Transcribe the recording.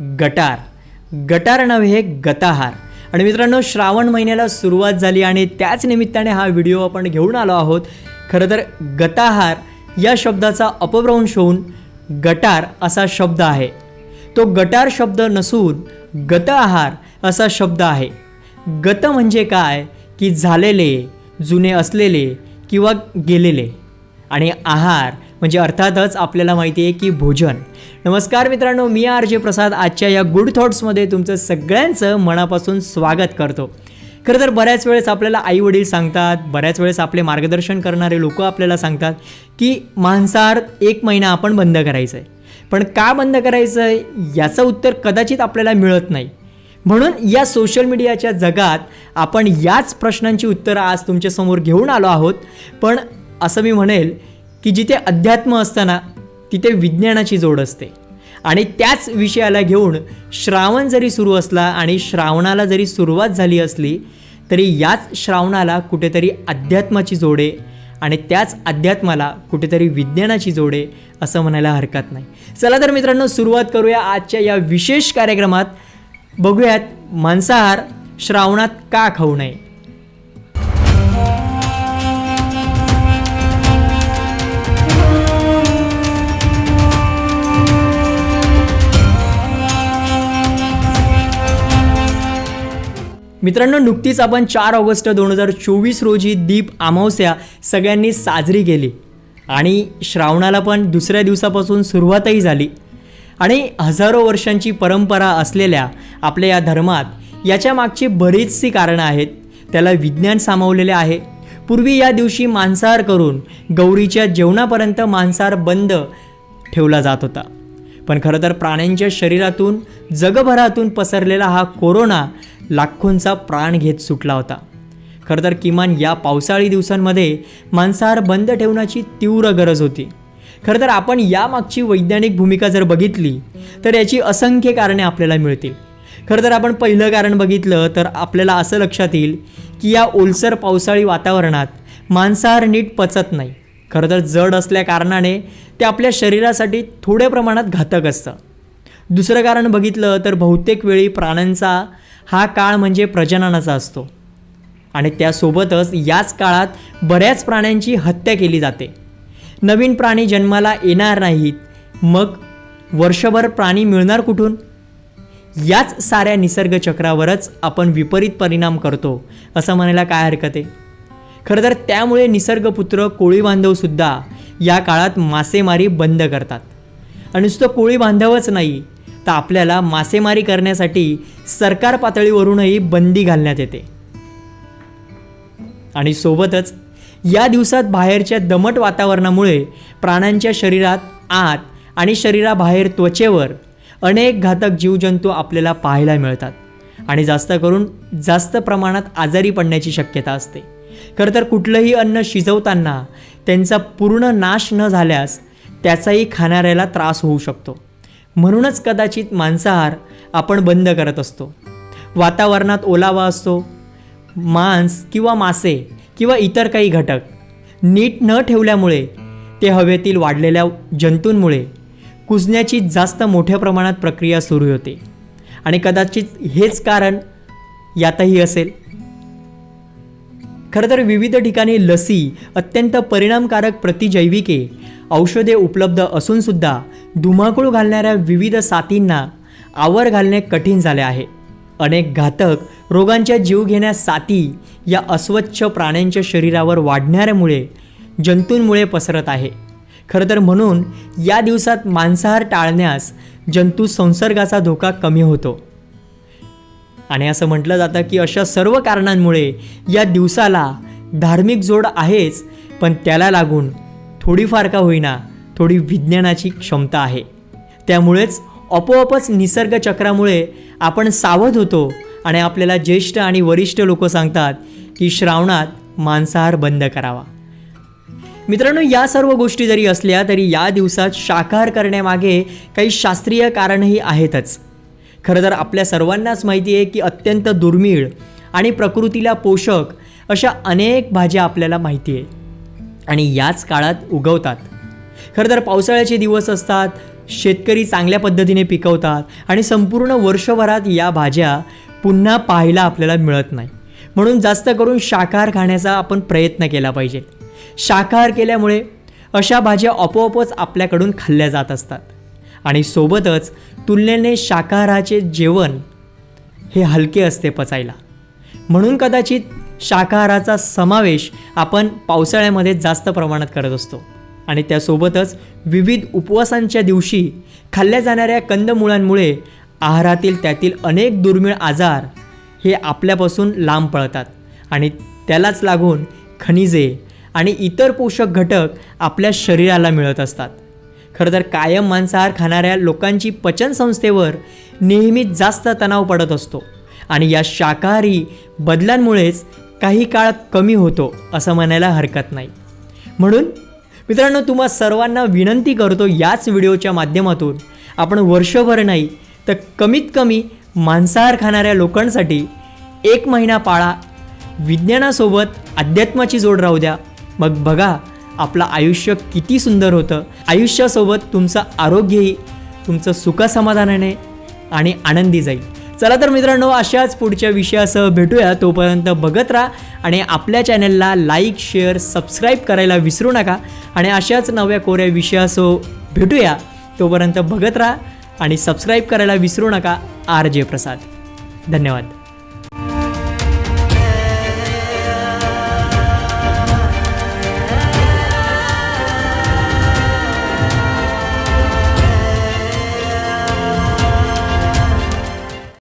गटार. गटार नव्हे गताहार. आणि मित्रांनो श्रावण महिन्याला सुरुवात झाली आणि त्याच निमित्ताने हा व्हिडिओ आपण घेऊन आलो आहोत. खरं तर गताहार या शब्दाचा अपभ्रंश होऊन गटार असा शब्द आहे. तो गटार शब्द नसून गत आहार असा शब्द आहे. गत म्हणजे काय? की झालेले जुने असलेले किंवा गेलेले. आणि आहार म्हणजे अर्थातच आपल्याला माहिती आहे की भोजन. नमस्कार मित्रांनो मी आर जे प्रसाद. आजच्या या गुड थॉट्समध्ये तुमचं सगळ्यांचं मनापासून स्वागत करतो. खरं तर बऱ्याच वेळेस आपल्याला आई वडील सांगतात बऱ्याच वेळेस आपले मार्गदर्शन करणारे लोक आपल्याला सांगतात की मांसाहार एक महिना आपण बंद करायचं आहे पण का बंद करायचं आहे याचं उत्तर कदाचित आपल्याला मिळत नाही. म्हणून या सोशल मीडियाच्या जगात आपण याच प्रश्नांची उत्तरं आज तुमच्यासमोर घेऊन आलो आहोत. पण असं मी म्हणेल की जिथे अध्यात्म असताना तिथे विज्ञानाची जोड असते. आणि त्याच विषयाला घेऊन श्रावण जरी सुरू असला आणि श्रावणाला जरी सुरुवात झाली असली तरी याच श्रावणाला कुठेतरी अध्यात्माची जोडे आणि त्याच अध्यात्माला कुठेतरी विज्ञानाची जोडे असं म्हणायला हरकत नाही. चला तर मित्रांनो सुरुवात करूया आजच्या या विशेष कार्यक्रमात. बघूयात मांसाहार श्रावणात का खाऊ नये? मित्रांनो नुकतीच आपण चार ऑगस्ट दोन हजार चोवीस रोजी दीप अमावस्या सगळ्यांनी साजरी केली. आणि श्रावणाला पण दुसऱ्या दिवसापासून सुरुवातही झाली. आणि हजारो वर्षांची परंपरा असलेल्या आपल्या या धर्मात याच्या मागची बरीचशी कारणं आहेत. त्याला विज्ञान सामावलेले आहे. पूर्वी या दिवशी मांसाहार करून गौरीच्या जेवणापर्यंत मांसाहार बंद ठेवला जात होता. पण खरं तर प्राण्यांच्या शरीरातून जगभरातून पसरलेला हा कोरोना लाखोंचा प्राण घेत सुटला होता. खरं तर किमान या पावसाळी दिवसांमध्ये मांसाहार बंद ठेवण्याची तीव्र गरज होती. खरं तर आपण यामागची वैज्ञानिक भूमिका जर बघितली तर याची असंख्य कारणे आपल्याला मिळतील. खरं तर आपण पहिलं कारण बघितलं तर आपल्याला असं लक्षात येईल की या ओलसर पावसाळी वातावरणात मांसाहार नीट पचत नाही. खरं तर जड असल्या कारणाने ते आपल्या शरीरासाठी थोड्या प्रमाणात घातक असतं. दुसरं कारण बघितलं तर बहुतेक वेळी प्राण्यांचा हा काळ म्हणजे प्रजननाचा असतो. आणि त्यासोबतच याच काळात बऱ्याच प्राण्यांची हत्या केली जाते. नवीन प्राणी जन्माला येणार नाहीत. मग वर्षभर प्राणी मिळणार कुठून? याच साऱ्या निसर्गचक्रावरच आपण विपरीत परिणाम करतो असं म्हणायला काय हरकत आहे? खरं तर त्यामुळे निसर्गपुत्र कोळी बांधवसुद्धा या काळात मासेमारी बंद करतात. आणि नुसतं कोळी बांधवच नाही तर आपल्याला मासेमारी करण्यासाठी सरकार पातळीवरूनही बंदी घालण्यात येते. आणि सोबतच या दिवसात बाहेरच्या दमट वातावरणामुळे प्राण्यांच्या शरीरात आत आणि शरीराबाहेर त्वचेवर अनेक घातक जीवजंतू आपल्याला पाहायला मिळतात. आणि जास्त करून जास्त प्रमाणात आजारी पडण्याची शक्यता असते. खरं तर कुठलंही अन्न शिजवताना त्यांचा पूर्ण नाश न झाल्यास त्याचाही खाणाऱ्याला त्रास होऊ शकतो. म्हणूनच कदाचित मांसाहार आपण बंद करत असतो. वातावरणात ओलावा असतो. मांस किंवा मासे किंवा इतर काही घटक नीट न ठेवल्यामुळे ते हवेतील वाढलेल्या जंतूंमुळे कुजण्याची जास्त मोठ्या प्रमाणात प्रक्रिया सुरू होते. आणि कदाचित हेच कारण यातही असेल. खरं तर विविध ठिकाणी लसी अत्यंत परिणामकारक प्रतिजैविके औषधे उपलब्ध असूनसुद्धा धुमाकूळ घालणाऱ्या विविध साथींना आवर घालणे कठीण झाले आहे. अनेक घातक रोगांच्या जीवघेण्या साथी या अस्वच्छ प्राण्यांच्या शरीरावर वाढणाऱ्यामुळे जंतूंमुळे पसरत आहे. खरं तर म्हणून या दिवसात मांसाहार टाळण्यास जंतू संसर्गाचा धोका कमी होतो. आणि असं म्हटलं जातं की अशा सर्व कारणांमुळे या दिवसाला धार्मिक जोड आहेच पण त्याला लागून थोडीफार का होईना थोडी विज्ञानाची क्षमता आहे. त्यामुळेच आपोआपच निसर्गचक्रामुळे आपण सावध होतो आणि आपल्याला ज्येष्ठ आणि वरिष्ठ लोक सांगतात की श्रावणात मांसाहार बंद करावा. मित्रांनो या सर्व गोष्टी जरी असल्या तरी या दिवसात शाकाहार करण्यामागे काही शास्त्रीय कारणही आहेतच. खरं तर आपल्या सर्वांनाच माहिती आहे की अत्यंत दुर्मिळ आणि प्रकृतीला पोषक अशा अनेक भाज्या आपल्याला माहिती आहे. आणि याच काळात उगवतात. खरं तर पावसाळ्याचे दिवस असतात शेतकरी चांगल्या पद्धतीने पिकवतात आणि संपूर्ण वर्षभरात या भाज्या पुन्हा पाहायला आपल्याला मिळत नाही. म्हणून जास्त करून शाकाहार खाण्याचा आपण प्रयत्न केला पाहिजे. शाकाहार केल्यामुळे अशा भाज्या आपोआपच आपल्याकडून खाल्ल्या जात असतात. आणि सोबतच तुलनेने शाकाहाराचे जेवण हे हलके असते पचायला. म्हणून कदाचित शाकाहाराचा समावेश आपण पावसाळ्यामध्ये जास्त प्रमाणात करत असतो. आणि त्यासोबतच विविध उपवासांच्या दिवशी खाल्ल्या जाणाऱ्या कंदमुळांमुळे आहारातील त्यातील अनेक दुर्मिळ आजार हे आपल्यापासून लांब पळतात आणि त्यालाच लागून खनिजे आणि इतर पोषक घटक आपल्या शरीराला मिळत असतात. खरं तर कायम मांसाहार खाणाऱ्या लोकांची पचनसंस्थेवर नेहमीच जास्त तणाव पडत असतो आणि या शाकाहारी बदलांमुळेच काही काळ कमी होतो असं म्हणायला हरकत नाही. म्हणून मित्रांनो तुम्हा सर्वांना विनंती करतो याच व्हिडिओच्या माध्यमातून. आपण वर्षभर नाही तर कमीत कमी मांसाहार खाणाऱ्या लोकांसाठी एक महिना पाळा. विज्ञानासोबत अध्यात्माची जोड राहू द्या. मग बघा आपलं आयुष्य किती सुंदर होतं. आयुष्यासोबत तुमचं आरोग्यही तुमचं सुखसमाधानाने आणि आनंदी जाईल. चला तर मित्रांनो अशाच पुढच्या विषयासह भेटूया. तोपर्यंत बघत राहा आणि आपल्या चॅनलला लाईक शेअर सबस्क्राईब करायला विसरू नका आणि अशाच नव्या कोऱ्या विषयासह भेटूया. तोपर्यंत बघत राहा आणि सबस्क्राईब करायला विसरू नका. आर जे प्रसाद. धन्यवाद.